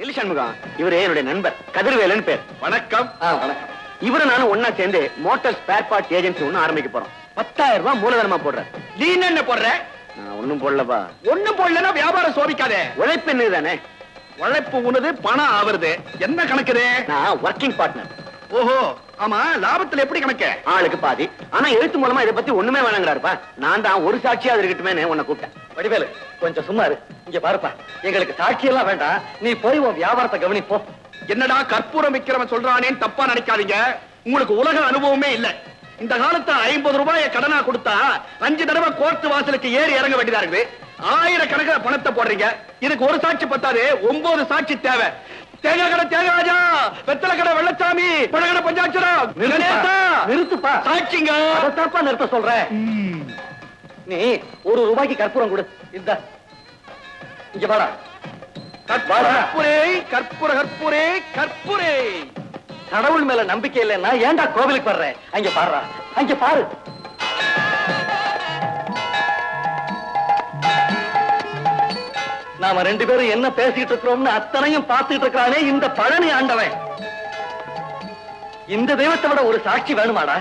இல்ல சண்முகம் இவரு என்னுடைய நண்பர் கதிர்வேலன் பேர். வணக்கம். வணக்கம். இவரு நானும் ஒன்னா சேர்ந்து மோட்டார் ஸ்பேர் பார்ட் ஏஜென்சி ஒண்ணு ஆரம்பிக்க போறோம். பத்தாயிரம் ரூபாய் மூலதனமா போடுறாரு. நீ என்ன போடுற? நான் ஒண்ணும் போடலப்பா. ஒண்ணும் போடலன்னா வியாபாரம் சோபிக்காதே. உழைப்பு என்ன தானே உழைப்பு உனது பணம் ஆவருது. என்ன கணக்குது? நான் ஒர்க்கிங் பார்ட்னர் ஓஹோ ஆமா லாபத்துல எப்படி கணக்கு? ஆளுக்கு பாதி. ஆனா எழுத்து மூலமா இதை பத்தி ஒண்ணுமே வேணாங்கிறாருப்பா. நான் தான் ஒரு சாட்சியா இருக்கட்டுமே உன்னை கூப்பிட்டேன். வடிவேலு கொஞ்சம் சும்மா இரு. இங்க பாருப்பா எங்களுக்கு சாட்சி எல்லாம் வேண்டாம். நீ போய் உன் வியாபாரத்தை கவனி போ என்னடா கற்பூரம் விக்கிறவன் சொல்றானேன்னு தப்பா நினைக்காதீங்க. உங்களுக்கு உலக அனுபவமே இல்ல. இந்த காலத்துல ஐம்பது ரூபாய கடனா கொடுத்தா அஞ்சு தடவை கோர்ட் வாசலுக்கு ஏறி இறங்க வேண்டியதா இருக்குது? ஆயிரக்கணக்கில் பணத்தை போடுறீங்க. இதுக்கு ஒரு சாட்சி பத்தாது ஒன்பது சாட்சி தேவை. தேங்காய் கடை தேங்கராஜா வெத்தலை கடை வெள்ளச்சாமி பழகடை பஞ்சாட்சரம் நிறுத்துப்பா சாட்சிங்க. அதைத்தான்ப்பா நிறுத்த சொல்றேன். நீ ஒரு ரூபாய்க்கு கற்பூரம் கொடு. இந்த. இங்க வாடா. கற்பூரே கற்பூர கற்பூரே கற்பூரே கடவுள் மேல நம்பிக்கை இல்லைன்னா ஏன்டா கோவிலுக்கு வர்ற? அங்க பாருடா அங்க பாரு. நாம ரெண்டு பேரும் என்ன பேசிட்டு இருக்கிறோம்னு அத்தனையும் பார்த்துட்டு இருக்கிறானே இந்த பழனி ஆண்டவன். இந்த தெய்வத்தை விட ஒரு சாட்சி வேணுமாடா?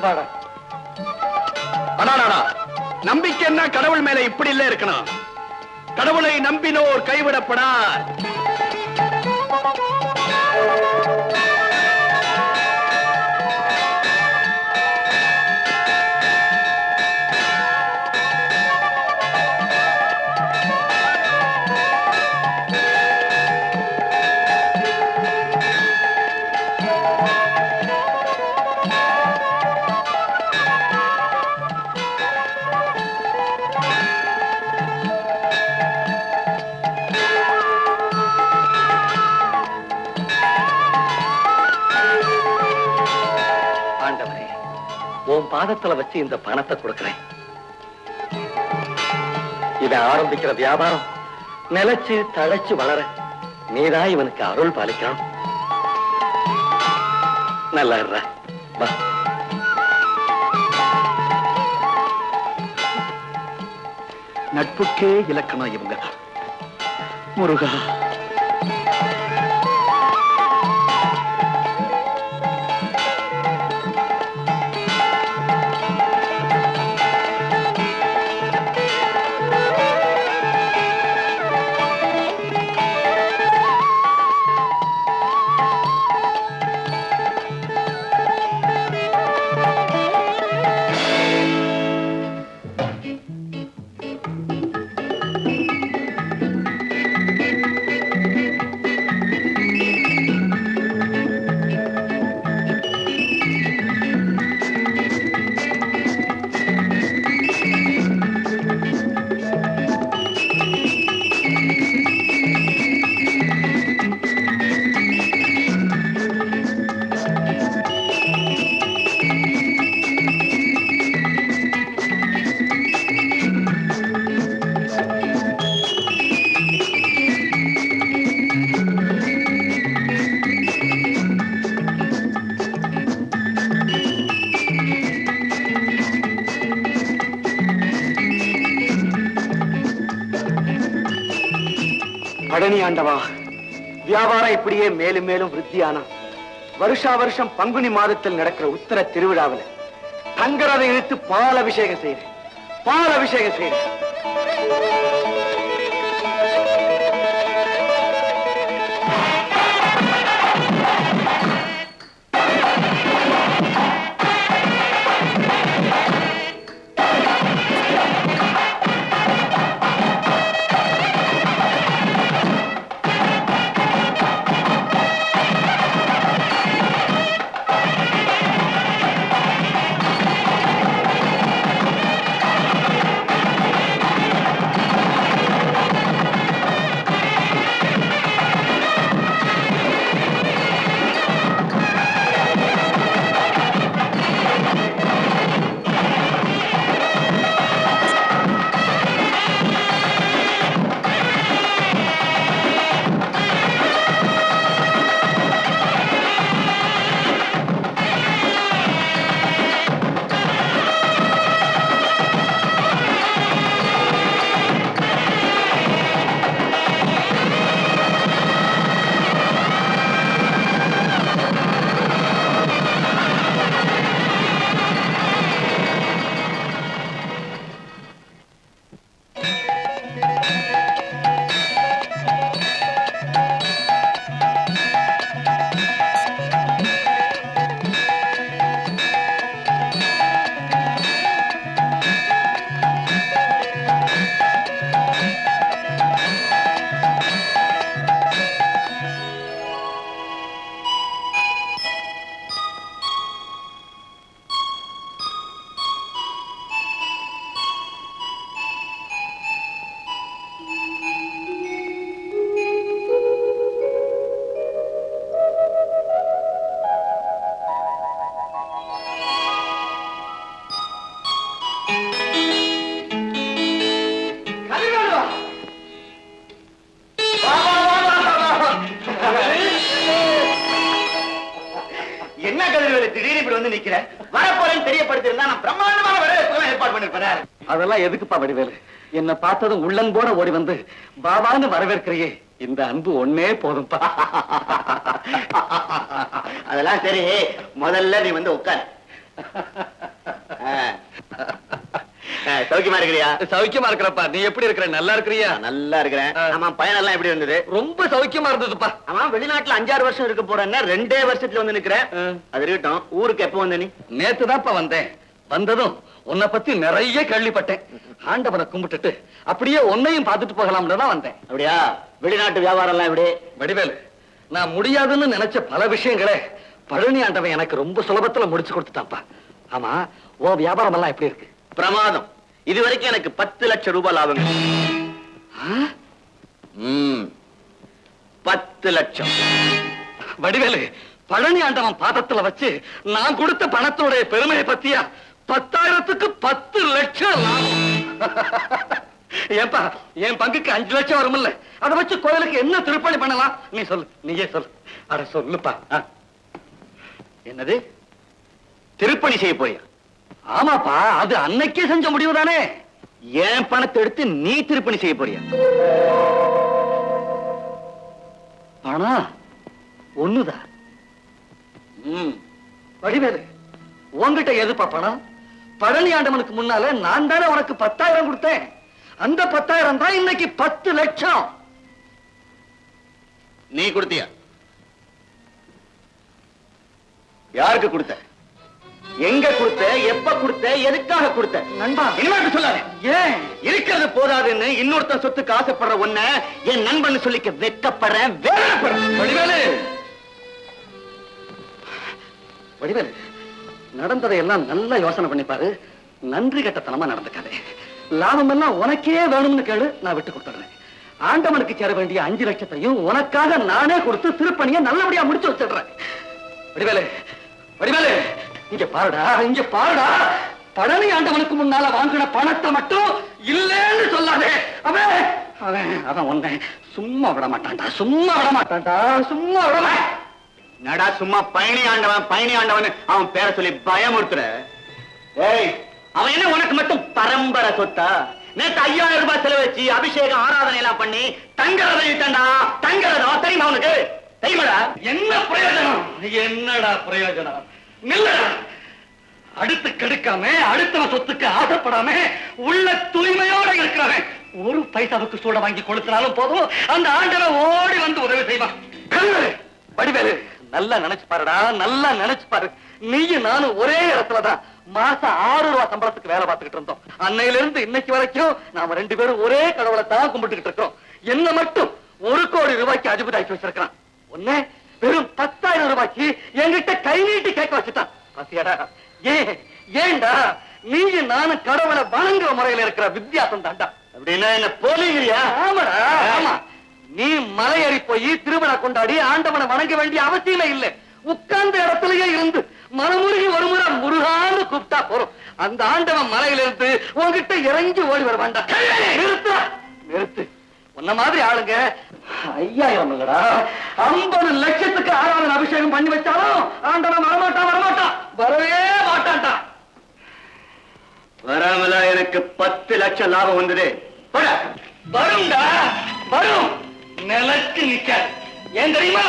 வாடா. அடாடாடா நம்பிக்கைன்னா கடவுள் மேல இப்படி இல்ல இருக்கணும். கடவுளை நம்பினோர் கைவிடப்படார். உன் பாதத்துல வச்சு இந்த பணத்தை கொடுக்கிறேன். இவன் ஆரம்பிக்கிற வியாபாரம் நிலைச்சு தழைச்சு வளர நீதான் இவனுக்கு அருள் பாலிக்கணும் நல்லா இருற வா. நட்புக்கே இலக்கணம் இவங்க முருகா. பழனி ஆண்டவா வியாபாரம் இப்படியே மேலும் மேலும் விருத்தியானா? வருஷா வருஷம் பங்குனி மாதத்தில் நடக்கிற உத்தர திருவிழாவில் தங்கரதை இழுத்து பால் அபிஷேகம் செய்யறேன் பால் அபிஷேகம் செய்யறேன் அதெல்லாம் எதுக்குப்பா வடிவேலு? என்ன பார்த்ததும் உள்ளன்போட ஓடி வந்து பாபான்னு வரவேற்கிறியே. இந்த அன்பு ஒன்னே போதும்பா. அதெல்லாம் சரி. முதல்ல நீ வந்து உட்கார். சௌக்கியமா இருக்கிறியா? சௌக்கியமா இருக்கிறப்பா. நீ எப்படி இருக்கிற? நல்லா இருக்கிறியா? நல்லா இருக்கிறேன். ஆமா பயனெல்லாம் எப்படி இருந்தது? ரொம்ப சௌக்கியமா இருந்ததுப்பா. ஆமா வெளிநாட்டுல அஞ்சாறு வருஷம் இருக்க போறேன்னா ரெண்டே வருஷத்துல வந்து நிக்கிறேன். அது இருக்கட்டும். ஊருக்கு எப்ப வந்த நீ? நேத்து தான்ப்பா வந்தேன். வந்ததும் உன்னை பத்தி நிறைய கேள்விப்பட்டேன். ஆண்டவனை கும்பிட்டுட்டு அப்படியே உன்னையும் பார்த்துட்டு போகலாம்னு தான் வந்தேன். அப்படியா? வெளிநாட்டு வியாபாரம் எல்லாம் எப்படி? வடிவேலு நான் முடியாதுன்னு நினைச்ச பல விஷயங்களை பழனி ஆண்டவன் எனக்கு ரொம்ப சுலபத்துல முடிச்சு கொடுத்துட்டான்ப்பா. ஆமா உன் வியாபாரம் எல்லாம் எப்படி இருக்கு? பிரமாதம். இது வரைக்கும் எனக்கு பத்து லட்சம் ரூபாய் லாபம். பத்து லட்சம். வடிவேலு பழனி ஆண்டவன் பாதத்துல வச்சு நான் கொடுத்த பணத்தோட பெருமையை பத்தியா பத்தாயிரத்துக்கு பத்து லட்சம் ஏப்பா என் பங்குக்கு அஞ்சு லட்சம் வரும்ல அதை வச்சு கோயிலுக்கு என்ன திருப்பணி பண்ணலாம்? நீ சொல்லு நீயே சொல்லு. அட சொல்லுப்பா என்னது? திருப்பணி செய்ய போறியா? ஆமாப்பா அது அன்னைக்கே செஞ்ச முடிவு தானே. என் பணத்தை எடுத்து நீ திருப்பணி செய்ய போறியா? பணம் ஒண்ணுதான் ம். வடிவேலு உன்கிட்ட எதுப்பா பணம்? பழனி ஆண்டவனுக்கு முன்னால நான் தானே உனக்கு பத்தாயிரம் கொடுத்தேன். அந்த பத்தாயிரம் தான் இன்னைக்கு பத்து லட்சம். நீ கொடுத்தியா? யாருக்கு கொடுத்த? எங்க கொடுத்த? எப்ப கொடுத்த? எதுக்காக கொடுத்த? நண்பா. இனிமே அப்படி சொல்லாத. ஏன்? இருக்கிறது போதாதுன்னு இன்னொருத்தன் சொத்துக்கு ஆசைப்படுற உன்ன என் நண்பன் சொல்லிக்க வெட்கப்படுறேன் வேதனைப்படுறேன். வடிவேலு. வடிவேலு. நடந்ததை எல்லாம் நல்லா யோசனை பண்ணி பாரு. நன்றி கட்டத்தனமா நடந்துக்காதே. லாபம் எல்லாம் உனக்கே வேணும்னு கேளு நான் விட்டு கொடுத்துறேன் ஆண்டவனுக்கு சேர வேண்டிய அஞ்சு லட்சத்தையும் உனக்காக நானே கொடுத்து திருப்பணியை நல்லபடியா முடிச்சு வச்சிடுறேன். வடிவேலு வடிவேலு இங்க பாருடா இங்க பாருடா. பழனி ஆண்டவனுக்கு முன்னால வாங்கின பணத்தை மட்டும் இல்லைன்னு சொல்லாதே. அவன் அவன் அவன் ஒன்ன சும்மா விட மாட்டான்டா சும்மா விட மாட்டான்டா சும்மா விட மாட்டான். நடா சும்மா பயணி ஆண்டவன் பயணி ஆண்டவன் அவன் பேரை சொல்லி பயமுறுத்துற. ஏய் அவன் என்ன உனக்கு மட்டும் பரம்பரை சொத்தா? நேத்து ஐயாயிரம் ரூபாய் செலவழிச்சு அபிஷேகம் ஆராதனை எல்லாம் பண்ணி தங்கரதம் இட்டண்டா தங்கரதம் தெரியுமா உனக்கு? தெரியுமாடா? என்ன பிரயோஜனம்? என்னடா பிரயோஜனம்? நில்லடா. அடுத்து கெடுக்காம அடுத்தவன் சொத்துக்கு ஆசைப்படாம உள்ள தூய்மையோட இருக்கிறவன் ஒரு பைசாவுக்கு சூட வாங்கி கொளுத்தினாலும் போதும். அந்த ஆண்டவன் ஓடி வந்து உதவி செய்வான். நல்லா நினைச்சு பாருடா நல்லா நினைச்சு பாரு. நீயும் நானும் ஒரே இடத்துலதான் மாசம் ஆறு ரூபாய் சம்பளத்துக்கு வேலை பார்த்துக்கிட்டு இருந்தோம். அன்னையில இருந்து இன்னைக்கு வரைக்கும் நாம ரெண்டு பேரும் ஒரே கடவுளை தான் கும்பிட்டுக்கிட்டு இருக்கோம். என்ன மட்டும் ஒரு கோடி ரூபாய்க்கு அதிபதாக்கி வச்சிருக்கான் ஒண்ணே வெறும் பத்தாயிரம் ரூபாய்க்கு என்கிட்ட கை நீட்டி கேட்க வச்சுட்டான். பாத்தியாடா ஏன் ஏன்டா? நீயும் நானும் கடவுளை வணங்குற முறையில இருக்கிற வித்தியாசம் தாண்டா அப்படின்னா என்ன போலீங்கிறியா ஆமாடா ஆமா. நீ மலையேறி போய் திருமண கொண்டாடி ஆண்டவனை வணங்க வேண்டிய அவசியமே இல்லை. உட்கார்ந்த இடத்துலயே இருந்து மனமுருகி ஒரு முறை முருகான்னு கூப்பிட்டா போறோம். அந்த ஆண்டவன் மலையில இருந்து உன்கிட்ட இறங்கி ஓடி வருவான்டா நிறுத்து நிறுத்து. உன்ன மாதிரி ஆளுங்க ஐயாயிரம் இல்லடா. ஐம்பது லட்சத்துக்கு ஆறாவது அபிஷேகம் பண்ணி வச்சாலும் ஆண்டவன் வரமாட்டான் வரமாட்டான். வரவே மாட்டான்டா. வராமலா எனக்கு பத்து லட்சம் லாபம் வந்தது. வரும்டா. வரும். நிலத்து நிக்க ஏன் தெரியுமா?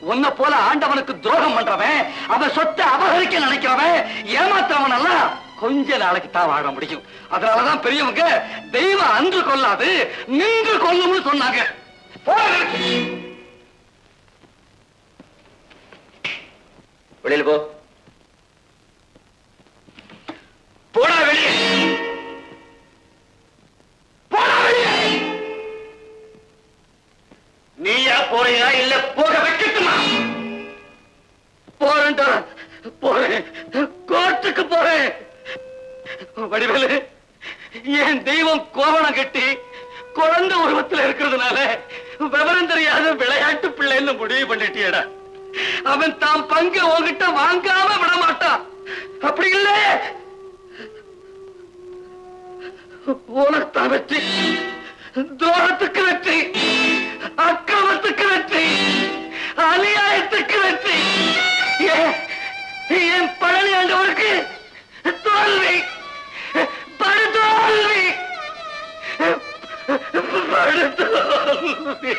உன்னை போல ஆண்டவனுக்கு துரோகம் பண்றவன் அவன் சொத்தை அபகரிக்க நினைக்கிறவன் ஏமாத்துறவன் எல்லாம் கொஞ்ச நாளைக்கு தான் வாழ முடியும். அதனாலதான் பெரியவங்க தெய்வம் அன்று கொல்லாது நின்று கொல்லும்னு சொன்னாங்க. போடா. வெளியில போ. போடா வெளியே. போறீங்களா போறியா இல்ல போக வைக்கட்டுமா போறேன்டா போறேன். கோர்ட்டுக்கு போறேன். வடிவேலு என் தெய்வம் கோவணம் கட்டி குழந்தை உருவத்துல இருக்கிறதுனால விவரம் தெரியாத விளையாட்டு பிள்ளைன்னு முடிவு பண்ணிட்டியடா. அவன் தாம் பங்கு உன்கிட்ட வாங்காம விட மாட்டான் அப்படி இல்ல. உனக்கு வெற்றி. தூரத்துக்கு வெற்றி. அக்கிரமத்துக்கு வெற்றி அநியாயத்துக்கு வெற்றி. என் பழனி ஆண்டவருக்கு தோல்வி படுதோல்வி படுதோல்வி.